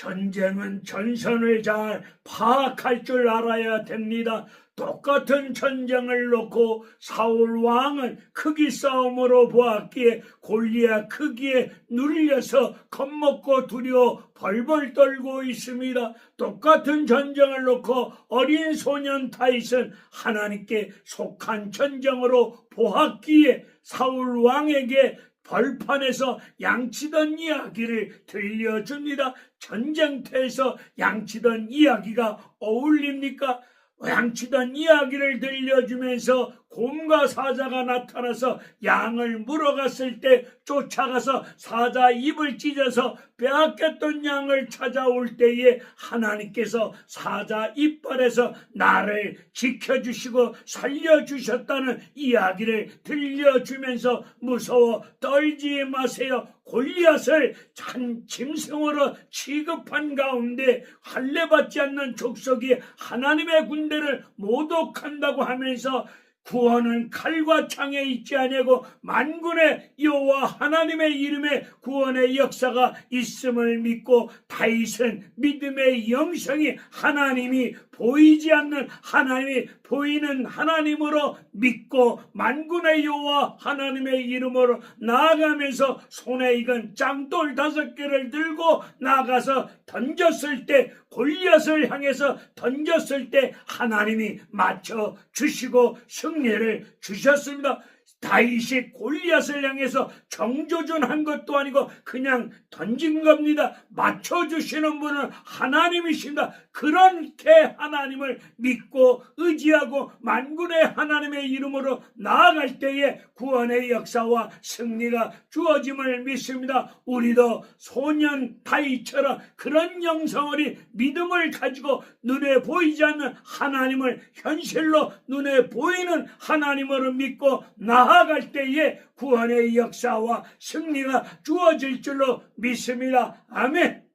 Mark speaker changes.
Speaker 1: 전쟁은 전선을 잘 파악할 줄 알아야 됩니다. 똑같은 전쟁을 놓고 사울 왕은 크기 싸움으로 보았기에 골리앗 크기에 눌려서 겁먹고 두려워 벌벌 떨고 있습니다. 똑같은 전쟁을 놓고 어린 소년 다윗은 하나님께 속한 전쟁으로 보았기에 사울 왕에게 벌판에서 양치던 이야기를 들려줍니다. 전쟁터에서 양치던 이야기가 어울립니까? 양치던 이야기를 들려주면서 곰과 사자가 나타나서 양을 물어갔을 때 쫓아가서 사자 입을 찢어서 빼앗겼던 양을 찾아올 때에 하나님께서 사자 이빨에서 나를 지켜주시고 살려주셨다는 이야기를 들려주면서 무서워 떨지 마세요. 골리앗을 한 짐승으로 취급한 가운데 할례받지 않는 족속이 하나님의 군대를 모독한다고 하면서 구원은 칼과 창에 있지 아니고 만군의 여호와 하나님의 이름의 구원의 역사가 있음을 믿고 다윗은 믿음의 영성이 하나님이 보이지 않는 하나님이 보이는 하나님으로 믿고 만군의 여호와 하나님의 이름으로 나아가면서 손에 익은 짱돌 다섯 개를 들고 나가서 던졌을 때 골리앗을 향해서 던졌을 때 하나님이 맞춰 주시고 승 리를 주셨습니다. 다윗이 골리앗을 향해서 정조준한 것도 아니고 그냥 던진 겁니다. 맞춰주시는 분은 하나님이십니다. 그렇게 하나님을 믿고 의지하고 만군의 하나님의 이름으로 나아갈 때에 구원의 역사와 승리가 주어짐을 믿습니다. 우리도 소년 다윗처럼 그런 영성어리 믿음을 가지고 눈에 보이지 않는 하나님을 현실로 눈에 보이는 하나님으로 믿고 나아갈 때에 구원의 역사와 승리가 주어질 줄로 믿습니다. 아멘.